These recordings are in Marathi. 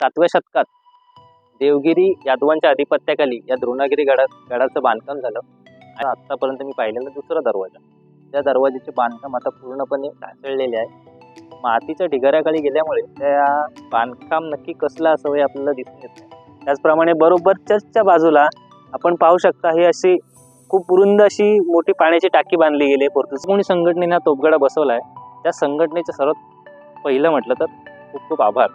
सातव्या शतकात देवगिरी यादवांच्या आधिपत्याखाली या द्रोणागिरी गडा गडाचं बांधकाम झालं. आणि आत्तापर्यंत मी पाहिलेला दुसरा दरवाजा. त्या दरवाजाचे बांधकाम आता पूर्णपणे ढासळलेले आहे. मातीच्या ढिगाऱ्याखाली गेल्यामुळे त्या बांधकाम नक्की कसलं असावं हे आपल्याला दिसून येत नाही. त्याचप्रमाणे बरोबर चर्चच्या बाजूला आपण पाहू शकता हे अशी खूप रुंद अशी मोठी पाण्याची टाकी बांधली गेली आहे. पोर्तुगीज कोणी संघटनेने हा तोपगडा बसवला आहे त्या संघटनेचं सर्वात पहिलं म्हटलं तर खूप खूप आभार.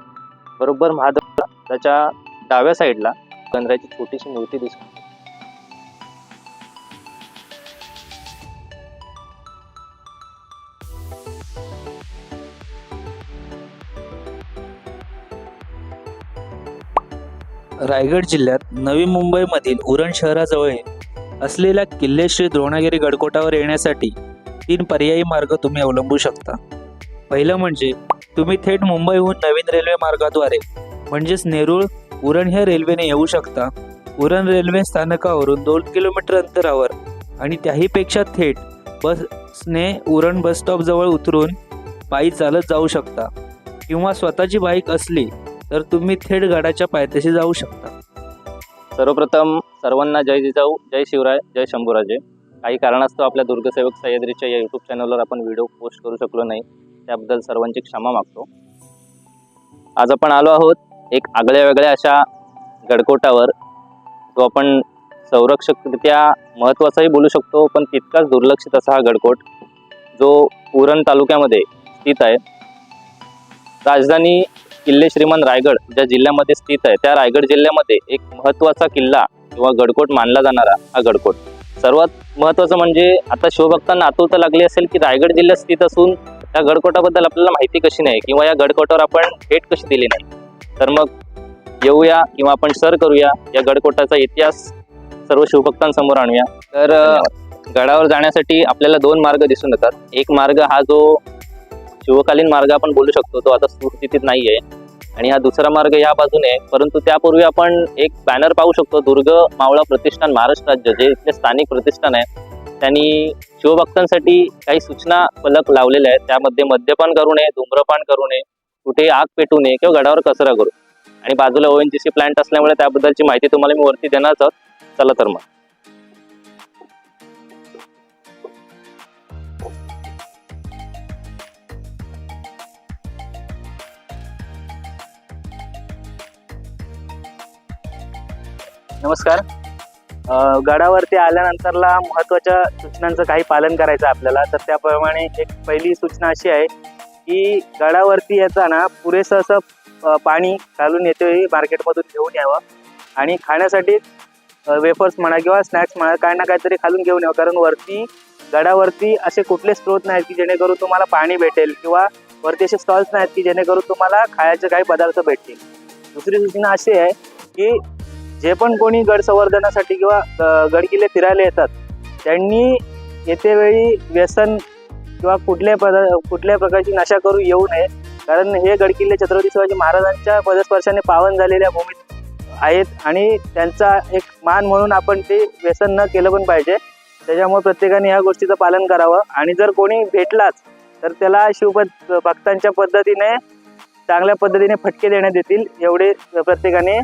बरोबर महादेव त्याच्या डाव्या साईडला गंधराची छोटीशी मूर्ती दिसून रायगड जिल्ह्यात नवी मुंबईमधील उरण शहराजवळ असलेल्या किल्ले श्री द्रोणागिरी गडकोटावर येण्यासाठी तीन पर्यायी मार्ग तुम्ही अवलंबू शकता. पहिलं म्हणजे तुम्ही थेट मुंबईहून नवीन रेल्वे मार्गाद्वारे म्हणजेच नेरूळ उरण ह्या रेल्वेने येऊ शकता. उरण रेल्वे स्थानकावरून दोन किलोमीटर अंतरावर आणि त्याहीपेक्षा थेट बसने उरण बस स्टॉपजवळ उतरून पायी चालत जाऊ शकता. किंवा स्वतःची बाईक असली तर तुम्ही थेट गडाच्या पायथ्याशी जाऊ शकता. सर्वप्रथम सर्वांना जय जिजाऊ जय शिवराय जय शंभूराजे. काही कारणास्तव आपल्या दुर्गसेवक सह्याद्रीच्या या यूट्यूब चॅनलवर आपण व्हिडिओ पोस्ट करू शकलो नाही. त्याबद्दल सर्वांची क्षमा मागतो. आज आपण आलो आहोत एक आगळ्या वेगळ्या अशा गडकोटावर. जो आपण संरक्षकरित्या महत्त्वाचाही बोलू शकतो पण तितकाच दुर्लक्षित असा हा गडकोट जो उरण तालुक्यामध्ये स्थित आहे. राजधानी किल्ले श्रीमान रायगड ज्या जिल्ह्यामध्ये स्थित आहे त्या रायगड जिल्ह्यामध्ये एक महत्त्वाचा किल्ला किंवा गडकोट मानला जाणारा हा गडकोट. सर्वात महत्त्वाचं म्हणजे आता शिवभक्तांना आतुरता लागली असेल की रायगड जिल्ह्यात स्थित असून त्या गडकोटाबद्दल आपल्याला माहिती कशी नाही किंवा या गडकोटावर आपण भेट कशी दिली नाही? तर मग येऊया किंवा आपण सर करूया या गडकोटाचा इतिहास सर्व शिवभक्तांसमोर आणूया. तर गडावर जाण्यासाठी आपल्याला दोन मार्ग दिसून येतात. एक मार्ग हा जो शिवकालीन मार्ग आपण बोलू शकतो तो आता सुस्थितीत नाही आहे आणि हा दुसरा मार्ग या बाजूने आहे. परंतु त्यापूर्वी आपण एक बॅनर पाहू शकतो दुर्ग मावळा प्रतिष्ठान महाराष्ट्र राज्य जे इथले स्थानिक प्रतिष्ठान आहे. त्यांनी शिवभक्तांसाठी काही सूचना फलक लावलेल्या आहेत. त्यामध्ये मद्यपान करू नये धूम्रपान करू नये कुठे आग पेटू नये किंवा गडावर कचरा करू आणि बाजूला O N G C plant असल्यामुळे त्याबद्दलची माहिती तुम्हाला मी वरती देणारच आहोत. चला तर मग. नमस्कार. गडावरती आल्यानंतरला महत्त्वाच्या सूचनांचं काही पालन करायचं आपल्याला. तर त्याप्रमाणे एक पहिली सूचना अशी आहे की गडावरती येताना पुरेसं असं पाणी घालून येते मार्केटमधून घेऊन यावं. आणि खाण्यासाठी वेफर्स म्हणा किंवा स्नॅक्स म्हणा काय ना काहीतरी खालून घेऊन यावं. कारण वरती गडावरती असे कुठले स्रोत नाहीत की जेणेकरून तुम्हाला पाणी भेटेल किंवा वरती असे स्टॉल्स नाहीत की जेणेकरून तुम्हाला खायचे काही पदार्थ भेटतील. दुसरी सूचना अशी आहे की जे पण कोणी गड संवर्धनासाठी किंवा गडकिल्ले फिरायला येतात त्यांनी येते वेळी व्यसन किंवा कुठल्या पद कुठल्या प्रकारची नशा करू येऊ नये. कारण हे गडकिल्ले छत्रपती शिवाजी महाराजांच्या पदस्पर्शाने पावन झालेल्या भूमीत आहेत आणि त्यांचा एक मान म्हणून आपण ते व्यसन न केलं पण पाहिजे. त्याच्यामुळे प्रत्येकाने ह्या गोष्टीचं पालन करावं आणि जर कोणी भेटलाच तर त्याला शिवपद भक्तांच्या पद्धतीने चांगल्या पद्धतीने फटके देण्यात येतील एवढे प्रत्येकाने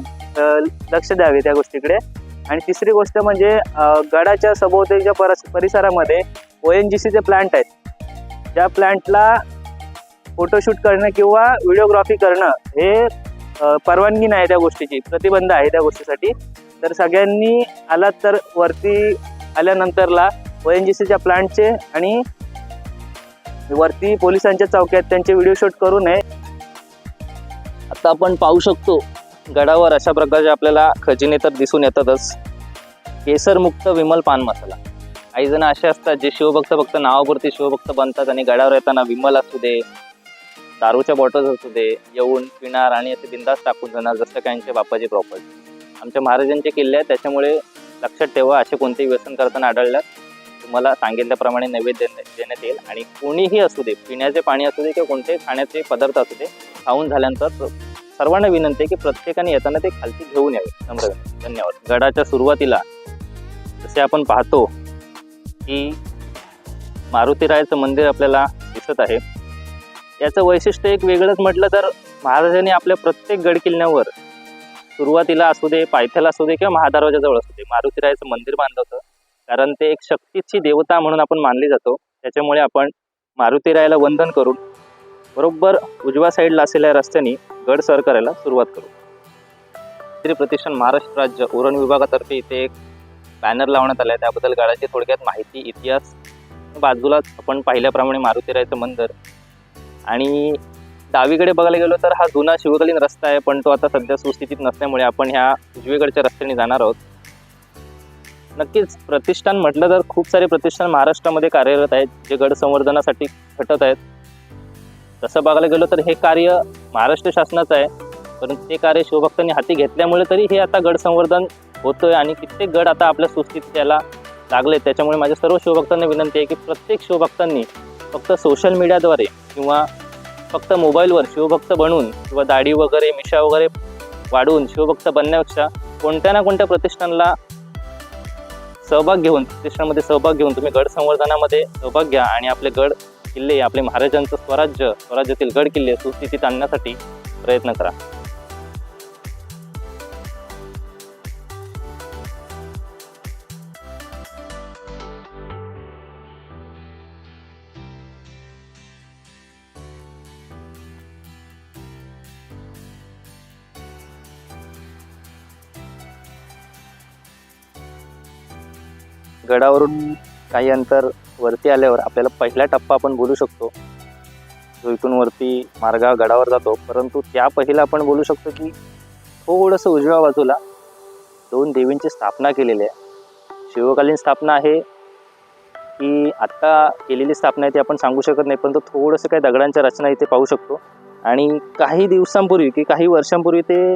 लक्ष द्यावे त्या गोष्टीकडे. आणि तिसरी गोष्ट म्हणजे गडाच्या सभोवतीच्या परस परिसरामध्ये ओ एन जी सीचे प्लांट आहेत. त्या प्लांटला फोटोशूट करणं किंवा व्हिडिओग्राफी करणं हे परवानगी नाही त्या गोष्टीची प्रतिबंध आहे त्या गोष्टीसाठी. तर सगळ्यांनी आलात तर वरती आल्यानंतरला ओ एन जी सीच्या प्लांटचे आणि वरती पोलिसांच्या चौक्यात त्यांचे व्हिडिओ शूट करू नये. आता आपण पाहू शकतो गडावर अशा प्रकारचे आपल्याला खजिने तर दिसून येतातच. केसरमुक्त विमल पान मसाला. काही जण असे असतात जे शिवभक्त फक्त नावापुरती शिवभक्त बनतात आणि गडावर येताना विमल असू दे दारूच्या बॉटल्स असू दे येऊन पिणार आणि असे बिंदास टाकून जाणार जसं काहींच्या बापाची प्रॉपर्टी आमच्या महाराजांचे किल्ले आहेत त्याच्यामुळे लक्षात ठेवा असे कोणतेही व्यसन करताना आढळल्यास तुम्हाला सांगितल्याप्रमाणे नैवेद्य देण्यात येईल. आणि कोणीही असू दे पिण्याचे पाणी असू दे किंवा कोणतेही खाण्याचे पदार्थ असू दे खाऊन झाल्यानंतर सर्वांना विनंती आहे की प्रत्येकाने येताना ते खालती घेऊन यावे. नम्र विनंती. धन्यवाद. गडाच्या सुरुवातीला जसे आपण पाहतो की मारुतीरायाचं मंदिर आपल्याला दिसत आहे. याचं वैशिष्ट्य एक वेगळंच म्हटलं तर महाराजांनी आपल्या प्रत्येक गड किल्ल्यावर सुरुवातीला असू दे पायथ्याला असू दे किंवा महादरवाजाजवळ असू दे मारुतीरायाचं मंदिर बांधलं होतं. कारण ते एक शक्तीची देवता म्हणून आपण मानली जातो. त्याच्यामुळे आपण मारुतीरायाला वंदन करून बरोबर उजव्या साईडला असलेल्या रस्त्याने गड सर करायला सुरुवात करू. श्री प्रतिष्ठान महाराष्ट्र राज्य उरण विभागातर्फे इथे एक बॅनर लावण्यात आला आहे त्याबद्दल गडाची थोडक्यात माहिती इतिहास बाजूलाच आपण पाहिल्याप्रमाणे मारुतीरायाचं मंदिर. आणि डावीकडे बघायला गेलो तर हा जुना शिवकालीन रस्ता आहे पण तो आता सध्या सुस्थितीत नसल्यामुळे आपण ह्या उजवीकडच्या रस्त्याने जाणार आहोत. नक्कीच प्रतिष्ठान म्हटलं तर खूप सारे प्रतिष्ठान महाराष्ट्रामध्ये कार्यरत आहेत जे गड संवर्धनासाठी खटत आहेत. तसं बघायला गेलो तर हे कार्य महाराष्ट्र शासनाचं आहे. परंतु ते कार्य शिवभक्तांनी हाती घेतल्यामुळे तरी हे आता गड संवर्धन होतोय आणि कित्येक गड आता आपल्या सुस्थितीत याला लागले त्याच्यामुळे माझ्या सर्व शिवभक्तांना विनंती आहे की प्रत्येक शिवभक्तांनी फक्त सोशल मीडियाद्वारे किंवा फक्त मोबाईलवर शिवभक्त बनून किंवा दाढी वगैरे मिशा वगैरे वाढवून शिवभक्त बनण्यापेक्षा कोणत्या ना कोणत्या प्रतिष्ठानला सहभाग घेऊन प्रतिष्ठानमध्ये सहभाग घेऊन तुम्ही गड संवर्धनामध्ये सहभाग घ्या आणि आपले गड किल्ले आपले महाराजांचं स्वराज्य स्वराज्यातील गड किल्ले सुस्थितीत आणण्यासाठी प्रयत्न करा. गडावरून काही अंतर वरती आल्यावर आपल्याला पहिला टप्पा आपण बोलू शकतो. जो इथून वरती मार्गा गडावर जातो. परंतु त्या पहिला आपण बोलू शकतो की थोडंसं उजव्या बाजूला दोन देवींची स्थापना केलेली आहे. शिवकालीन स्थापना आहे की आत्ता केलेली स्थापना आहे ती आपण सांगू शकत नाही. परंतु थोडंसं काही दगडांच्या रचना इथे पाहू शकतो. आणि काही दिवसांपूर्वी की काही वर्षांपूर्वी ते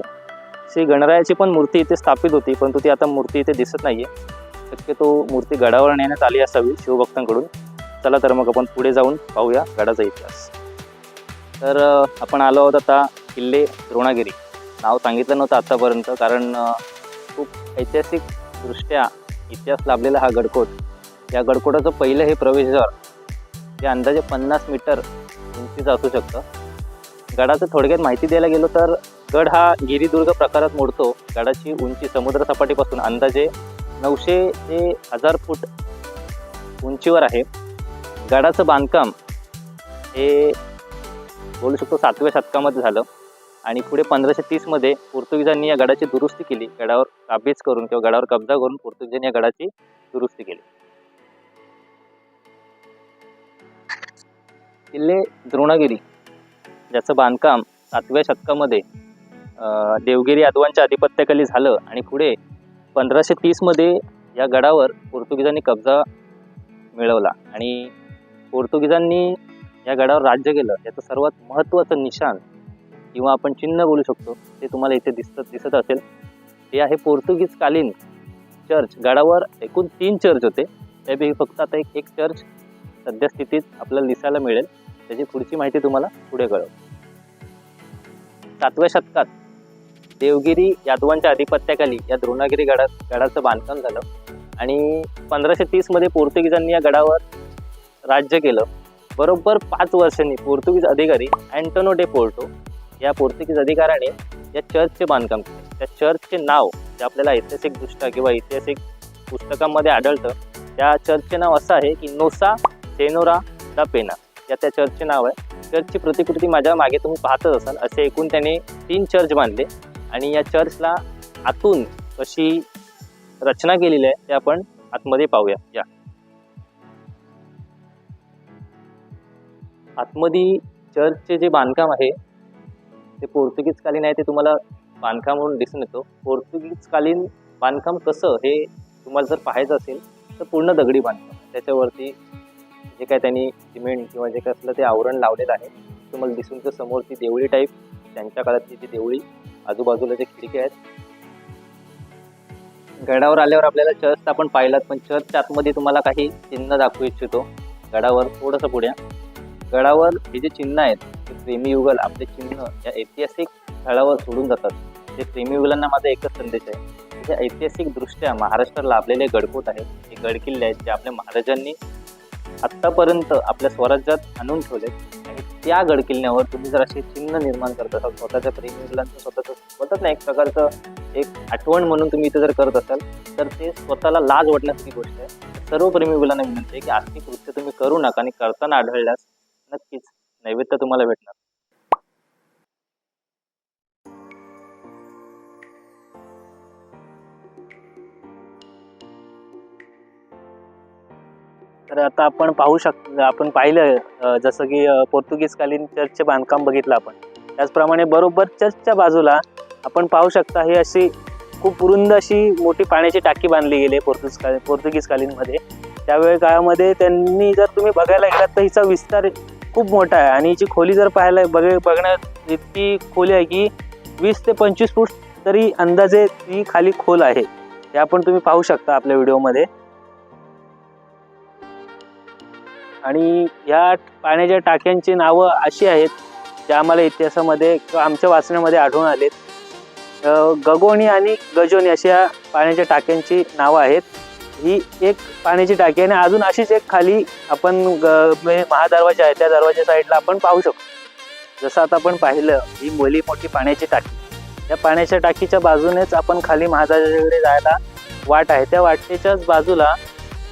श्री गणरायाची पण मूर्ती इथे स्थापित होती. परंतु ती आता मूर्ती इथे दिसत नाही आहे शक्यतो मूर्ती गडावर नेण्यात आली असावी शिवभक्तांकडून. चला तर मग आपण पुढे जाऊन पाहूया गडाचा इतिहास. तर आपण आलो आहोत आता किल्ले द्रोणागिरी. नाव सांगितलं नव्हतं आत्तापर्यंत कारण खूप ऐतिहासिकदृष्ट्या इतिहास लाभलेला हा गडकोट. या गडकोटाचं पहिलं हे प्रवेशद्वार जे अंदाजे पन्नास मीटर उंचीचं असू शकतं. गडाचं थोडक्यात माहिती द्यायला गेलो तर गड हा गिरिदुर्ग प्रकारात मोडतो. गडाची उंची समुद्रसपाटीपासून अंदाजे नऊशे ते हजार फूट उंचीवर आहे. गडाचं बांधकाम हे बोलू शकतो सातव्या शतकामध्ये झालं. आणि पुढे पंधराशे तीसमध्ये पोर्तुगीजांनी या गडाची दुरुस्ती केली. गडावर काबीज करून किंवा गडावर कब्जा करून पोर्तुगीजांनी या गडाची दुरुस्ती केली. किल्ले द्रोणागिरी ज्याचं बांधकाम सातव्या शतकामध्ये देवगिरी यादवांच्या आधिपत्याखाली झालं आणि पुढे पंधराशे तीसमध्ये या गडावर पोर्तुगीजांनी कब्जा मिळवला. आणि पोर्तुगीजांनी या गडावर राज्य केलं. याचं सर्वात महत्त्वाचं निशाण किंवा आपण चिन्ह बोलू शकतो ते तुम्हाला इथे दिसत दिसत असेल. ते आहे पोर्तुगीजकालीन चर्च. गडावर एकूण तीन चर्च होते. त्यापैकी फक्त आता एक एक चर्च सध्या स्थितीत आपल्याला दिसायला मिळेल. त्याची पुढची माहिती तुम्हाला पुढे कळव सातव्या शतकात देवगिरी यादवांच्या आधिपत्याखाली या द्रोणागिरी गडा गडाचं बांधकाम झालं. आणि पंधराशे तीसमध्ये पोर्तुगीजांनी या गडावर राज्य केलं. बरोबर पाच वर्षांनी पोर्तुगीज अधिकारी अँटोनो डे पोर्टो या पोर्तुगीज अधिकाऱ्याने या चर्चचे बांधकाम केले. त्या चर्चचे नाव जे आपल्याला ऐतिहासिकदृष्ट्या किंवा ऐतिहासिक पुस्तकांमध्ये आढळतं त्या चर्चचे नाव असं आहे की नोसा सेनोरा दा पेना. या त्या चर्चचे नाव आहे. चर्चची प्रतिकृती माझ्या मागे तुम्ही पाहतच असाल. असे एकूण त्याने तीन चर्च बांधले. आणि या चर्चला आतून कशी रचना केलेली आहे ते आपण आतमध्ये पाहूया. या. आतमध्ये चर्चचे जे बांधकाम आहे ते पोर्तुगीजकालीन आहे ते तुम्हाला बांधकाम म्हणून दिसून येतो. पोर्तुगीजकालीन बांधकाम कसं हे तुम्हाला जर पाहायचं असेल तर पूर्ण दगडी बांधकाम. त्याच्यावरती जे काय त्यांनी सिमेंट किंवा जे काय असलं ते आवरण लावलेलं आहे. तुम्हाला दिसून तर समोर ती देवळी टाईप त्यांच्या काळातली ती देवळी आजूबाजूला जे खिडकी आहेत गडावर आल्यावर आपल्याला चर्च आपण पाहिलात पण चर्चच्या आतमध्ये तुम्हाला काही चिन्ह दाखवू इच्छितो. गडावर थोडंसं पुढे गडावर हे जे चिन्ह आहेत ते प्रेमीयुगल आपले चिन्ह या ऐतिहासिक स्थळावर सोडून जातात. ते प्रेमीयुगलांना माझा एकच संदेश आहे. जे ऐतिहासिकदृष्ट्या महाराष्ट्रात लाभलेले गडकोट आहेत हे गडकिल्ले आहेत जे आपल्या महाराजांनी आत्तापर्यंत आपल्या स्वराज्यात आणून ठेवले आणि त्या गडकिल्ल्यावर तुम्ही जर असे चिन्ह निर्माण करत असाल स्वतःच्या प्रेमीलांचं स्वतःचं स्वतःच ना एक प्रकारचं एक आठवण म्हणून तुम्ही इथे जर करत असाल तर ते स्वतःला लाज वाटण्यासारखी गोष्ट आहे. सर्व प्रेमी मुलांना विनंती आहे की आर्थिक कृत्य तुम्ही करू नका आणि करताना आढळल्यास नक्कीच नैवेद्य तुम्हाला भेटणार. तर आता आपण पाहू शक आपण पाहिलं जसं की पोर्तुगीजकालीन चर्चचे बांधकाम बघितलं आपण. त्याचप्रमाणे बरोबर चर्चच्या बाजूला आपण पाहू शकता ही अशी खूप रुंद अशी मोठी पाण्याची टाकी बांधली गेली आहे पोर्तुगीज पोर्तुगीजकालीनमध्ये. त्यावेळी काळामध्ये त्यांनी जर तुम्ही बघायला गेलात तर हिचा विस्तार खूप मोठा आहे. आणि हिची खोली जर पाहायला बघ बघण्यात इतकी खोली आहे की वीस ते पंचवीस फूट तरी अंदाजे ती खाली खोल आहे. हे आपण तुम्ही पाहू शकता आपल्या व्हिडिओमध्ये. आणि ह्या पाण्याच्या टाक्यांची नावं अशी आहेत ज्या आम्हाला इतिहासामध्ये किंवा आमच्या वाचण्यामध्ये आढळून आलेत. गगोणी आणि गजोनी अशा पाण्याच्या टाक्यांची नावं आहेत. ही एक पाण्याची टाकी आहे आणि अजून अशीच एक खाली आपण ग- म्हणजे महादरवाजा आहे. त्या दरवाजा साईडला आपण पाहू शकतो. जसं आता आपण पाहिलं ही मोली मोठी पाण्याची टाकी. त्या पाण्याच्या टाकीच्या बाजूनेच आपण खाली महादरवाजाकडे जायला वाट आहे. त्या वाटेच्याच बाजूला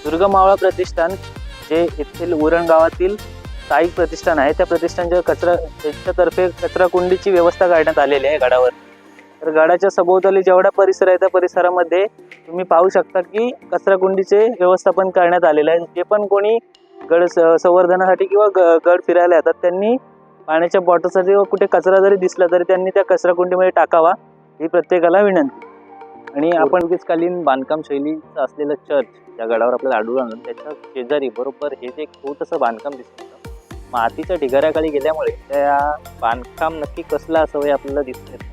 दुर्गमावळा प्रतिष्ठान जे येथील उरण गावातील स्थायिक प्रतिष्ठान आहे त्या प्रतिष्ठानच्या कचरा त्यांच्यातर्फे कचरा कुंडीची व्यवस्था करण्यात आलेली आहे गडावर. तर गडाच्या सभोवताली जेवढा परिसर आहे त्या परिसरामध्ये तुम्ही पाहू शकता की कचरा कुंडीचे व्यवस्थापन करण्यात आलेलं आहे. जे पण कोणी गड स- संवर्धनासाठी किंवा ग- गड फिरायला येतात त्यांनी पाण्याच्या बॉटलसाठी किंवा कुठे कचरा जरी दिसला तरी त्यांनी त्या कचरा कुंडीमध्ये टाकावा ही प्रत्येकाला विनंती. आणि आपण पोर्तुगीजकालीन बांधकाम शैलीचं असलेलं चर्च त्या गडावर आपल्याला आढळून आणून त्याच्या शेजारी बरोबर हे जे छोटंसं बांधकाम दिसत होतं. मातीच्या ढिगाऱ्याखाली गेल्यामुळे त्या बांधकाम नक्की कसलं असावं हे आपल्याला दिसून येत.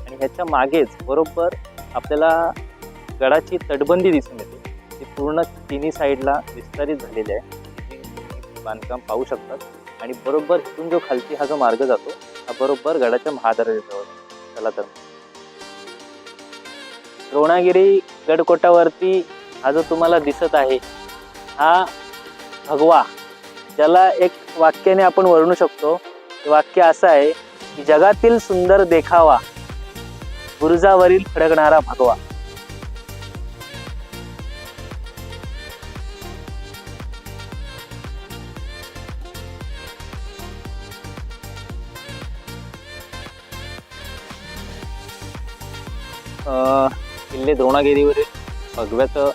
आणि ह्याच्या मागेच बरोबर आपल्याला गडाची तटबंदी दिसून येते. ती पूर्ण तिन्ही साईडला विस्तारित झालेली आहे. बांधकाम पाहू शकतात आणि बरोबर इथून जो खालती हा जो मार्ग जातो हा बरोबर गडाच्या महादरवाजाजवळ चला तर द्रोणागिरी गडकोटावरती हा जो तुम्हाला दिसत आहे हा भगवा ज्याला एक वाक्याने आपण वर्णू शकतो. वाक्य असं आहे की जगातील सुंदर देखावा बुरुजावरील फडकणारा भगवा. Uh, किल्ले द्रोणागिरीवरील भगव्याचं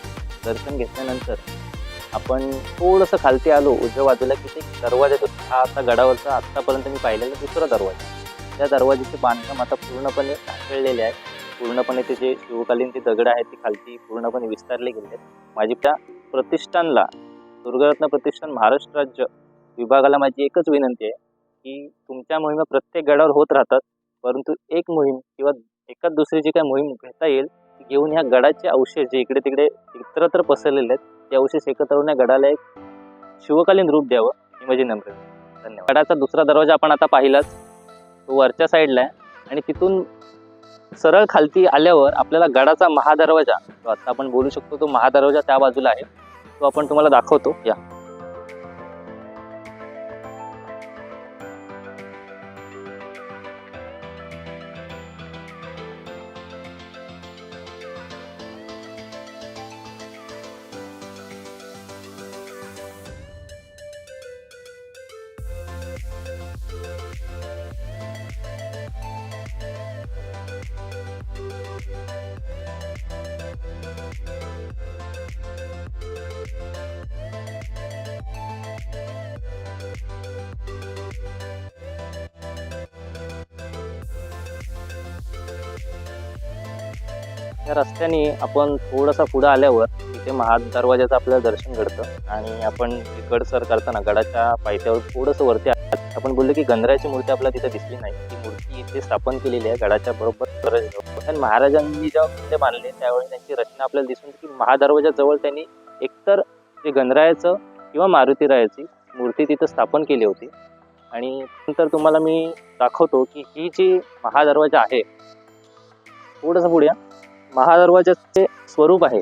दर्शन घेतल्यानंतर आपण थोडंसं खालती आलो उजव्या बाजूला की ते? दरवाजा हा आता गडावरचा आत्तापर्यंत मी पाहिलेला दुसरा दरवाजा. त्या दरवाजाचे बांधकाम आता पूर्णपणे ढासळलेले आहे. पूर्णपणे ते जे शिवकालीन ते दगड आहेत ती खालती पूर्णपणे विस्तारले गेले आहेत. माझी त्या प्रतिष्ठानला दुर्गरत्न प्रतिष्ठान महाराष्ट्र राज्य विभागाला माझी एकच विनंती आहे की तुमच्या मोहिमा प्रत्येक गडावर होत राहतात परंतु एक मोहीम किंवा एकाच दुसरी जी काही मोहीम घेता येईल येऊन ह्या गडाचे अवशेष जे इकडे तिकडे इतरत्र पसरलेले आहेत ते अवशेष एकत्र होऊन या गडाला एक शिवकालीन रूप द्यावं ही माझी नम्र धन्यवाद. गडाचा दुसरा दरवाजा आपण आता पाहिलाच. तो वरच्या साईडला आहे आणि तिथून सरळ खालती आल्यावर आपल्याला गडाचा महादरवाजा जो आता आपण बोलू शकतो तो महादरवाजा त्या बाजूला आहे तो आपण तुम्हाला दाखवतो. या. या रस्त्याने आपण थोडासा पुढे आल्यावर तिथे महादरवाजाचं आपल्याला दर्शन घडतं. आणि आपण गड सर करताना गडाच्या पायथ्यावर थोडंसं वरती आपण बोललो की गंधराची मूर्ती आपल्याला तिथे दिसली नाही. ती मूर्ती इथे स्थापन केलेली आहे गडाच्या बरोबर. आणि महाराजांनी जेव्हा किल्ले बांधले त्यावेळी त्यांची रचना आपल्याला दिसून की महादरवाजाजवळ त्यांनी एकतर ते गणरायाचं किंवा मारुतीरायाची मूर्ती तिथं स्थापन केली होती. आणि नंतर तुम्हाला मी दाखवतो की ही जी महादरवाजा आहे थोडंसं पुढे या. महादरवाजाचे स्वरूप आहे.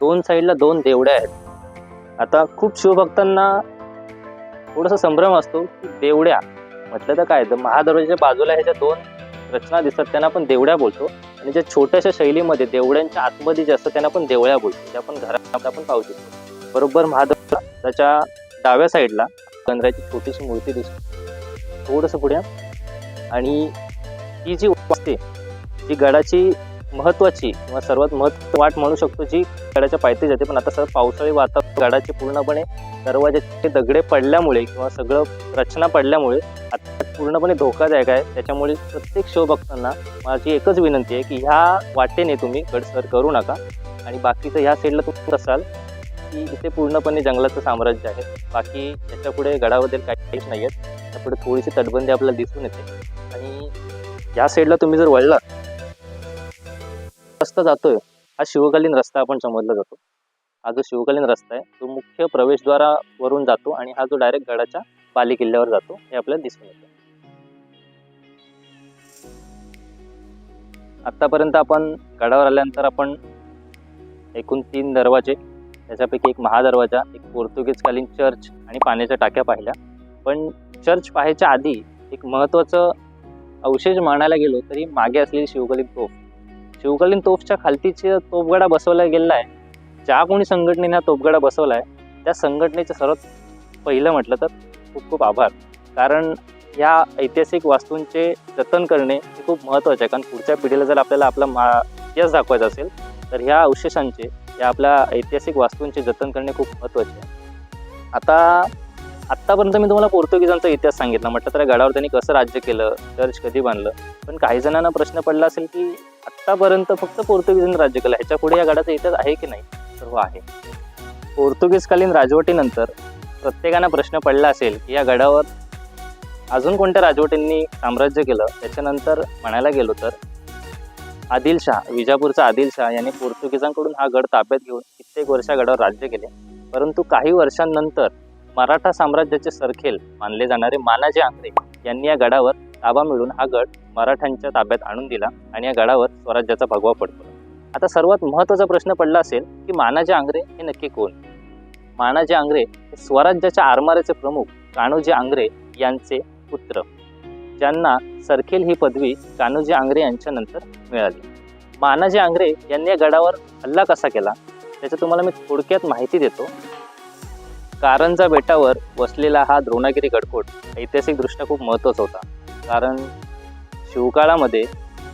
दोन साईडला दोन देवड्या आहेत. आता खूप शिवभक्तांना थोडासा संभ्रम असतो की देवड्या म्हटलं तर काय? तर महादरवाजाच्या बाजूला ह्याच्या दोन रचना दिसतात त्यांना आपण देवड्या बोलतो. आणि ज्या छोट्याशा शैलीमध्ये देवड्यांच्या आतमध्ये जे असतं त्यांना आपण देवळ्या बोलतो. त्या आपण घरात आपण पाहू शकतो. बरोबर महादरवाजाच्या डाव्या साईडला गंधराची छोटीशी मूर्ती दिसते. थोडंसं पुढे. आणि ही जी असते जी गडाची महत्वाची किंवा सर्वात महत्त्व वाट म्हणू शकतो जी गडाच्या पायथी जाते पण आता सर पावसाळी वातावरण गडाचे पूर्णपणे दरवाजाचे दगडे पडल्यामुळे किंवा सगळं रचना पडल्यामुळे आता पूर्णपणे धोकादायक आहे. त्याच्यामुळे प्रत्येक शो बघताना माझी एकच विनंती आहे की ह्या वाटेने तुम्ही गड सर करू नका. आणि बाकीचं ह्या साईडला तुम्ही असाल की इथे पूर्णपणे जंगलाचं साम्राज्य आहे. बाकी याच्यापुढे गडाबद्दल काहीच नाही आहेत त्यापुढे थोडीशी तटबंदी आपल्याला दिसून येते. आणि या साईडला तुम्ही जर वळलात रस्ता जातोय हा शिवकालीन रस्ता आपण समजला जातो. हा जो शिवकालीन रस्ता आहे तो मुख्य प्रवेशद्वारावरून जातो आणि हा जो डायरेक्ट गडाच्या पाली किल्ल्यावर जातो हे आपल्याला दिसून येतं. आतापर्यंत आपण गडावर आल्यानंतर आपण एकूण तीन दरवाजे त्याच्यापैकी एक महादरवाजा एक पोर्तुगीजकालीन चर्च आणि पाण्याच्या टाक्या पाहिल्या. पण चर्च पाहायच्या आधी एक महत्त्वाचं अवशेष मानायला गेलो तरी मागे असलेली शिवकालीन तोफ शिवकालीन तोफच्या खालतीचे तोफगडा बसवला गेलेला आहे. ज्या कोणी संघटनेने हा तोफगडा बसवला आहे त्या संघटनेचं सर्वात पहिलं म्हटलं तर खूप खूप आभार. कारण ह्या ऐतिहासिक वास्तूंचे जतन करणे हे खूप महत्त्वाचे आहे. कारण पुढच्या पिढीला जर आपल्याला आपला मा इतिहास दाखवायचा असेल तर ह्या अवशेषांचे या आपल्या ऐतिहासिक वास्तूंचे जतन करणे खूप महत्त्वाचे आहे. आता आत्तापर्यंत मी तुम्हाला पोर्तुगीजांचा इतिहास सांगितला. म्हटलं तर या गडावर त्यांनी कसं राज्य केलं चर्च कधी बांधलं? पण काही जणांना प्रश्न पडला असेल की आत्तापर्यंत फक्त पोर्तुगीजांनी राज्य केलं ह्याच्या पुढे या गडाचा इतिहास आहे की नाही? तर हो आहे. पोर्तुगीजकालीन राजवटीनंतर प्रत्येकानं प्रश्न पडला असेल की या गडावर अजून कोणत्या राजवटींनी साम्राज्य केलं? त्याच्यानंतर म्हणायला गेलो तर आदिलशाह विजापूरचा आदिलशाह यांनी पोर्तुगीजांकडून हा गड ताब्यात घेऊन कित्येक वर्ष गडावर राज्य केले. परंतु काही वर्षांनंतर मराठा साम्राज्याचे सरखेल मानले जाणारे मानाजी आंग्रे यांनी या गडावर ताबा मिळून हा गड मराठ्यांच्या ताब्यात आणून दिला आणि या गडावर स्वराज्याचा भगवा पडतो. आता सर्वात महत्त्वाचा प्रश्न पडला असेल की मानाजी आंग्रे हे नक्की कोण? मानाजी आंग्रे हे स्वराज्याच्या आरमाराचे प्रमुख कान्होजी आंग्रे यांचे पुत्र. ज्यांना सरखेल ही पदवी कान्होजी आंग्रे यांच्यानंतर मिळाली. मानाजी आंग्रे यांनी या गडावर हल्ला कसा केला? त्याचं तुम्हाला मी थोडक्यात माहिती देतो. कारंजा बेटावर वसलेला हा द्रोणागिरी गडकोट ऐतिहासिकदृष्ट्या खूप महत्त्वाचा होता. कारण शिवकाळामध्ये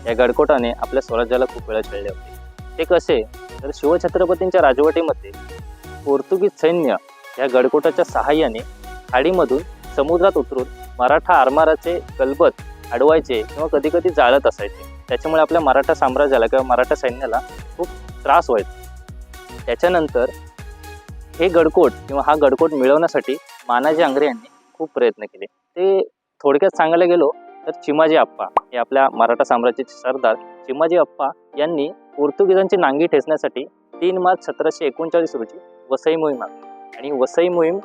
या गडकोटाने आपल्या स्वराज्याला खूप वेळा छळले होते. ते कसे? तर शिवछत्रपतींच्या राजवटीमध्ये पोर्तुगीज सैन्य या गडकोटाच्या सहाय्याने खाडीमधून समुद्रात उतरून मराठा आरमाराचे गलबत अडवायचे किंवा कधी कधी जाळत असायचे. त्याच्यामुळे आपल्या मराठा साम्राज्याला किंवा मराठा सैन्याला खूप त्रास व्हायचा. त्याच्यानंतर हे गडकोट किंवा हा गडकोट मिळवण्यासाठी मानाजी आंग्रे यांनी खूप प्रयत्न केले. ते थोडक्यात सांगायला गेलो तर चिमाजी अप्पा हे आपल्या मराठा साम्राज्याचे सरदार. चिमाजी अप्पा यांनी पोर्तुगीजांची नांगी ठेचण्यासाठी तीन मार्च सतराशे एकोणचाळीस रोजी वसई मोहीम आणि वसई मोहीम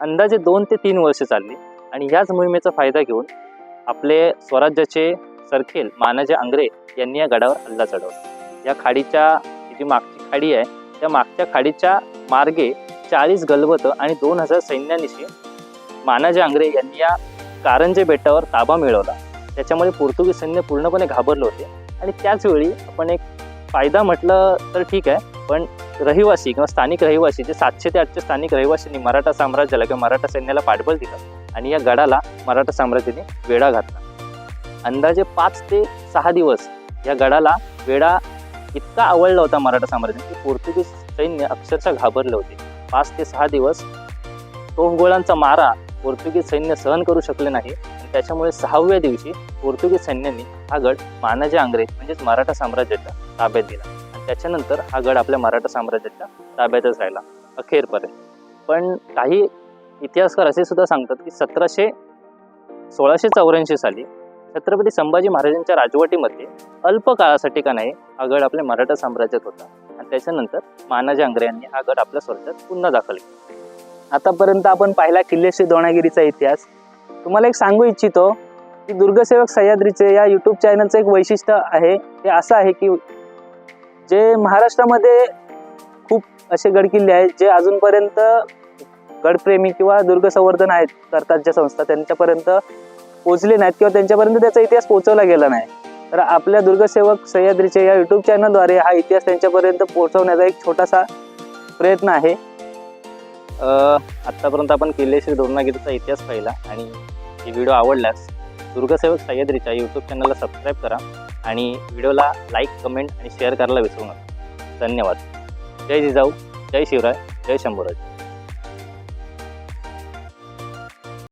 अंदाजे दोन ते तीन वर्ष चालली. आणि ह्याच मोहिमेचा फायदा घेऊन आपले स्वराज्याचे सरखेल मानाजे आंग्रे यांनी या गडावर हल्ला चढवला. या खाडीच्या जी मागची खाडी आहे त्या मागच्या खाडीच्या मार्गे चाळीस गलबतं आणि दोन हजार सैन्यानिशी मानाजे आंग्रे यांनी या कारंजे बेटावर ताबा मिळवला. त्याच्यामुळे पोर्तुगीज सैन्य पूर्णपणे घाबरले होते. आणि त्याचवेळी आपण एक फायदा म्हटलं तर ठीक आहे पण रहिवासी किंवा स्थानिक रहिवासी जे सातशे ते आठशे स्थानिक रहिवासींनी मराठा साम्राज्याला किंवा मराठा सैन्याला पाठबळ दिलं आणि या गडाला मराठा साम्राज्याने वेढा घातला. अंदाजे पाच ते सहा दिवस या गडाला वेढा इतका आवडला होता मराठा साम्राज्याने की पोर्तुगीज सैन्य अक्षरशः घाबरले होते. पाच ते सहा दिवस तोफगोळांचा मारा पोर्तुगीज सैन्य सहन करू शकले नाही. त्याच्यामुळे सहाव्या दिवशी पोर्तुगीज सैन्यांनी हा गड मानाजी आंग्रे म्हणजेच मराठा साम्राज्याच्या ताब्यात दिला. आणि त्याच्यानंतर हा गड आपल्या मराठा साम्राज्याच्या ताब्यातच राहिला अखेरपर्यंत. पण काही इतिहासकार असे सुद्धा सांगतात की सतराशे सोळाशे चौऱ्याऐंशी साली छत्रपती संभाजी महाराजांच्या राजवटीमध्ये अल्प काळासाठी का नाही हा गड आपल्या मराठा साम्राज्यात होता. आणि त्याच्यानंतर मानाजी आंग्रे यांनी हा गड आपल्या स्वराज्यात पुन्हा दाखल केला. आतापर्यंत आपण पाहिला किल्लेश्री दोणागिरीचा इतिहास. तुम्हाला एक सांगू इच्छितो की दुर्गसेवक सह्याद्रीचे या यूट्यूब चॅनलचं एक वैशिष्ट्य आहे ते असं आहे की जे महाराष्ट्रामध्ये खूप असे गडकिल्ले आहेत जे अजूनपर्यंत गडप्रेमी किंवा दुर्ग संवर्धन आहेत करतात ज्या संस्था त्यांच्यापर्यंत पोचले नाहीत किंवा त्यांच्यापर्यंत त्याचा इतिहास पोहोचवला गेला नाही. तर आपल्या दुर्गसेवक सह्याद्रीच्या या युट्यूब चॅनलद्वारे हा इतिहास त्यांच्यापर्यंत पोहोचवण्याचा एक छोटासा प्रयत्न आहे. आत्तापर्यंत आपण किल्ले श्री द्रोणागिरीचा इतिहास पाहिला आणि हे व्हिडिओ आवडल्यास दुर्गसेवक सह्याद्रीच्या यूट्यूब चॅनलला सबस्क्राईब करा आणि व्हिडिओला लाईक कमेंट आणि शेअर करायला विसरू नका. धन्यवाद. जय जिजाऊ जय शिवराय जय शंभूराज.